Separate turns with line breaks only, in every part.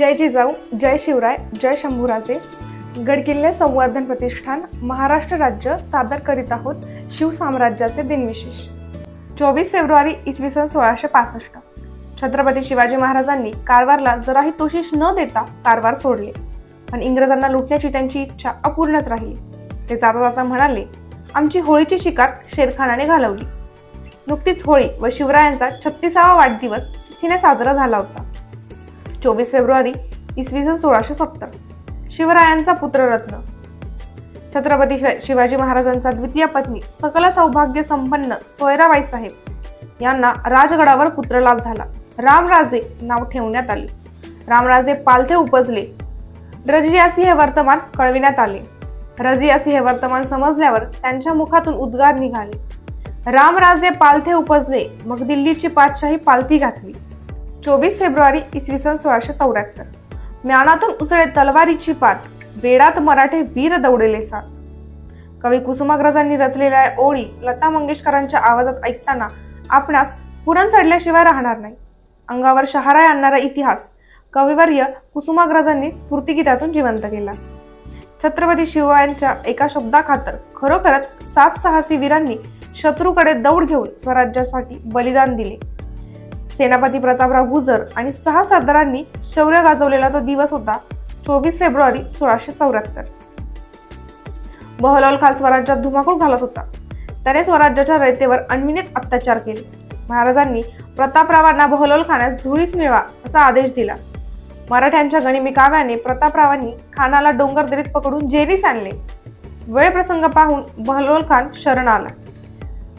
जय जिजाऊ जय शिवराय जय शंभूराजे. गडकिल्ले संवर्धन प्रतिष्ठान महाराष्ट्र राज्य सादर करीत आहोत शिवसाम्राज्याचे दिनविशेष. चोवीस फेब्रुवारी इसवी सन सोळाशे पासष्ट. छत्रपती शिवाजी महाराजांनी कारवारला जराही तोशिष न देता कारवार सोडले. पण इंग्रजांना लुटण्याची त्यांची इच्छा अपूर्णच राहिली. ते जाता जाता म्हणाले आमची होळीची शिकार शेरखानाने घालवली. नुकतीच होळी व शिवरायांचा छत्तीसावा वाढदिवस तिने साजरा झाला होता. चोवीस फेब्रुवारी इसवी सन सोळाशे सत्तर. शिवरायांचा पुत्ररत्न. छत्रपती शिवाजी महाराजांचा द्वितीय पत्नी सकल सौभाग्य संपन्न सोयराबाई साहेब यांना राजगडावर पुत्रलाभ झाला. रामराजे नाव ठेवण्यात आले. रामराजे पालथे उपजले. रजियासी हे वर्तमान कळविण्यात आले. रजियासी हे वर्तमान समजल्यावर त्यांच्या मुखातून उद्गार निघाले. रामराजे पालथे उपजले. मग दिल्लीची पातशाही पालथी घातली. चोवीस फेब्रुवारी इसवी सन सोळाशे चौऱ्याहत्तर. ज्ञानातून उसळे तलवारीची पात वेडात मराठे वीर दौडले सात. कवी कुसुमाग्रजांनी रचलेल्या या ओळी लता मंगेशकरांच्या आवाजात ऐकताना आपणास स्फुरण चढल्याशिवाय राहणार नाही. अंगावर शहारा आणणारा इतिहास कविवर्य कुसुमाग्रजांनी स्फूर्तिगीतातून जिवंत केला. छत्रपती शिवरायांच्या एका शब्दाखातर खरोखरच सात साहसी वीरांनी शत्रूकडे दौड घेऊन स्वराज्यासाठी बलिदान दिले. सेनापती प्रतापराव गुजर आणि सहा सरदारांनी शौर्य गाजवलेला तो दिवस होता चोवीस फेब्रुवारी सोळाशे चौऱ्याहत्तर. बहलोल खान स्वराज्यात धुमाकूळ घालत होता. त्याने स्वराज्याच्या रयतेवर अनविनित अत्याचार केले. महाराजांनी प्रतापरावांना बहलोल खाण्यास धुळीस मिळवा असा आदेश दिला. मराठ्यांच्या गणिमी काव्याने प्रतापरावांनी खानाला डोंगर दरीत पकडून जेरीस आणले. वेळ प्रसंग पाहून बहलोल खान शरण आला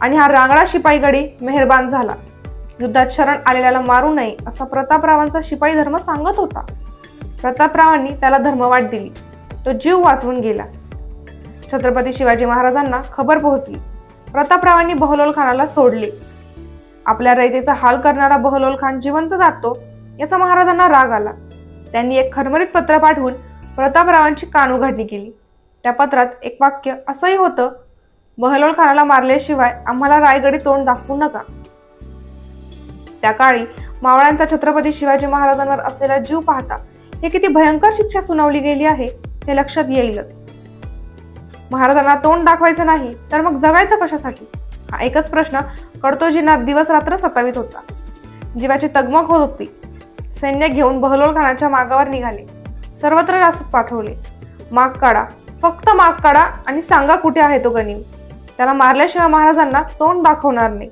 आणि हा रांगडा शिपाई गडी मेहरबान झाला. युद्धात शरण आलेल्याला मारू नये असा प्रतापरावांचा शिपाई धर्म सांगत होता. प्रतापरावांनी त्याला धर्मवाट दिली. तो जीव वाचवून गेला. छत्रपती शिवाजी महाराजांना खबर पोहोचली. प्रतापरावांनी बहलोल खानाला सोडले. आपल्या रयतेचा हाल करणारा बहलोल खान जिवंत जातो याचा महाराजांना राग आला. त्यांनी एक खरमरीत पत्र पाठवून प्रतापरावांची कानउघाडणी केली. त्या पत्रात एक वाक्य असंही होतं बहलोल खानाला मारल्याशिवाय आम्हाला रायगडी तोंड दाखवू नका. त्या काळी मावळ्यांचा छत्रपती शिवाजी महाराजांवर असलेला जीव पाहता हे किती भयंकर शिक्षा सुनावली गेली आहे हे लक्षात येईलच. महाराजांना तोंड दाखवायचं नाही तर मग जगायचं कशासाठी? हा एकच प्रश्न कडतोजींना दिवस रात्र सतावित होता. जीवाची तगमग होत होती. सैन्य घेऊन बहलोल खानाच्या मागावर निघाले. सर्वत्र रासूत पाठवले. माग काढा. फक्त माग काढा आणि सांगा कुठे आहे तो गनिम त्याला मारल्याशिवाय महाराजांना तोंड दाखवणार नाही.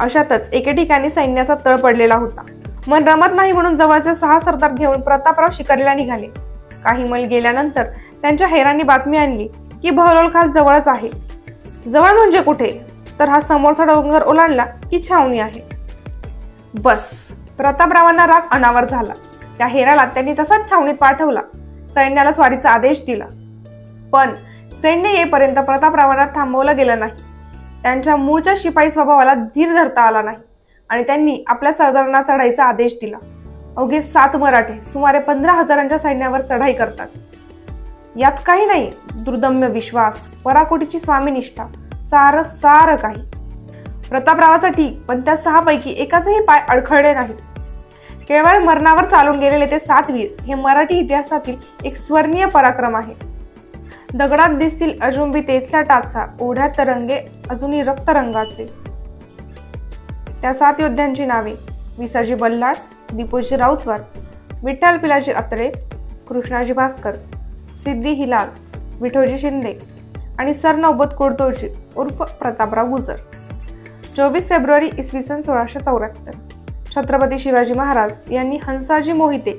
अशातच एके ठिकाणी सैन्याचा तळ पडलेला होता. मन रमत नाही म्हणून जवळचे सहा सरदार घेऊन प्रतापराव शिकारीला निघाले. काही मैल गेल्यानंतर त्यांच्या हेरांनी बातमी आणली की बहलोलखाल जवळच आहे. जवळ म्हणजे कुठे? तर हा समोरचा डोंगर ओलांडला की छावणी आहे. बस. प्रतापरावांना राग अनावर झाला. त्या हेराला त्यांनी तसाच छावणीत पाठवला. सैन्याला स्वारीचा आदेश दिला. पण सैन्य येईपर्यंत प्रतापरावांना थांबवलं गेलं नाही. त्यांच्या मूळच्या शिपाई स्वभावाला धीर धरता आला नाही. आणि त्यांनी आपल्या सरदारांना चढाईचा आदेश दिला. अवघे सात मराठे सुमारे पंधरा हजारांच्या सैन्यावर चढाई करतात. यात काही नाही दुर्दम्य विश्वास पराकोटीची स्वामीनिष्ठा सार सार काही. प्रतापरावाचा ठीक पण त्या सहापैकी एकाचही पाय अडखळले नाहीत. केवळ मरणावर चालून गेलेले ते सात वीर हे मराठी इतिहासातील एक स्वर्णीय पराक्रम आहे. दगडात दिसतील अजुंबी तेथल्या टाचा ओढ्यात तरंगे अजूनही रक्तरंगाचे. त्या सात योद्ध्यांची नावे विसाजी बल्लाळ दीपोजी राऊतवार विठ्ठल पिलाजी अत्रे कृष्णाजी भास्कर सिद्धी हिलाल विठोजी शिंदे आणि सरनौबत कोडतोजी उर्फ प्रतापराव गुजर. चोवीस फेब्रुवारी इसवी सन सोळाशे चौऱ्याहत्तर छत्रपती शिवाजी महाराज यांनी हंसाजी मोहिते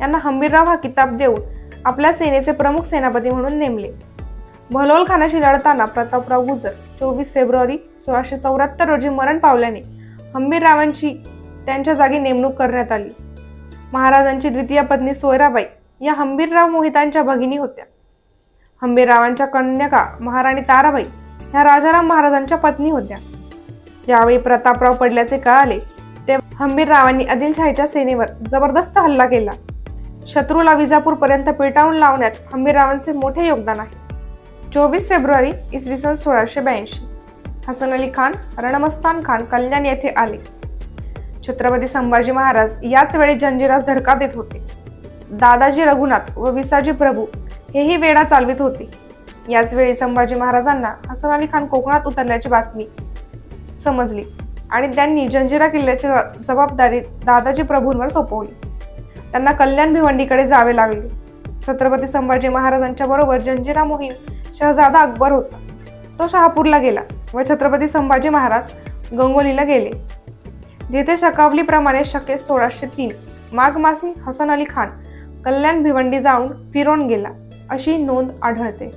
यांना हंबीरराव हा किताब देऊन आपल्या सेनेचे प्रमुख सेनापती म्हणून नेमले. भलोलखानाशी लढताना प्रतापराव गुजर चोवीस फेब्रुवारी सोळाशे चौऱ्याहत्तर रोजी मरण पावल्याने हंबीररावांची त्यांच्या जागी नेमणूक करण्यात आली. महाराजांची द्वितीय पत्नी सोयराबाई या हंबीरराव मोहितांच्या भगिनी होत्या. हंबीररावांच्या कन्यका महाराणी ताराबाई ह्या राजाराम महाराजांच्या पत्नी होत्या. ज्यावेळी प्रतापराव पडल्याचे कळाले ते हंबीररावांनी आदिलशाहीच्या सेनेवर जबरदस्त हल्ला केला. शत्रूला विजापूरपर्यंत पेटावून लावण्यात हंबीररावांचे मोठे योगदान आहे. चोवीस फेब्रुवारी इसवी सन सोळाशे ब्याऐंशी. हसन अली खान रणमस्तान खान कल्याण येथे आले. छत्रपती संभाजी महाराज याच वेळी जंजिरास धडका देत होते. दादाजी रघुनाथ व विसाजी प्रभू हेही वेढा चालवित होते. याच वेळी संभाजी महाराजांना हसन अली खान कोकणात उतरल्याची बातमी समजली आणि त्यांनी जंजिरा किल्ल्याची ज- जबाबदारी दादाजी प्रभूंवर सोपवली. त्यांना कल्याण भिवंडीकडे जावे लागले. छत्रपती संभाजी महाराजांच्या बरोबर जंजिरा मोहीम शहजादा अकबर होता. तो शहापूरला गेला व छत्रपती संभाजी महाराज गंगोलीला गेले. जेथे शकावलीप्रमाणे शके सोळाशे तीन माघ मासी हसन अली खान कल्याण भिवंडी जाऊन फिरून गेला अशी नोंद आढळते.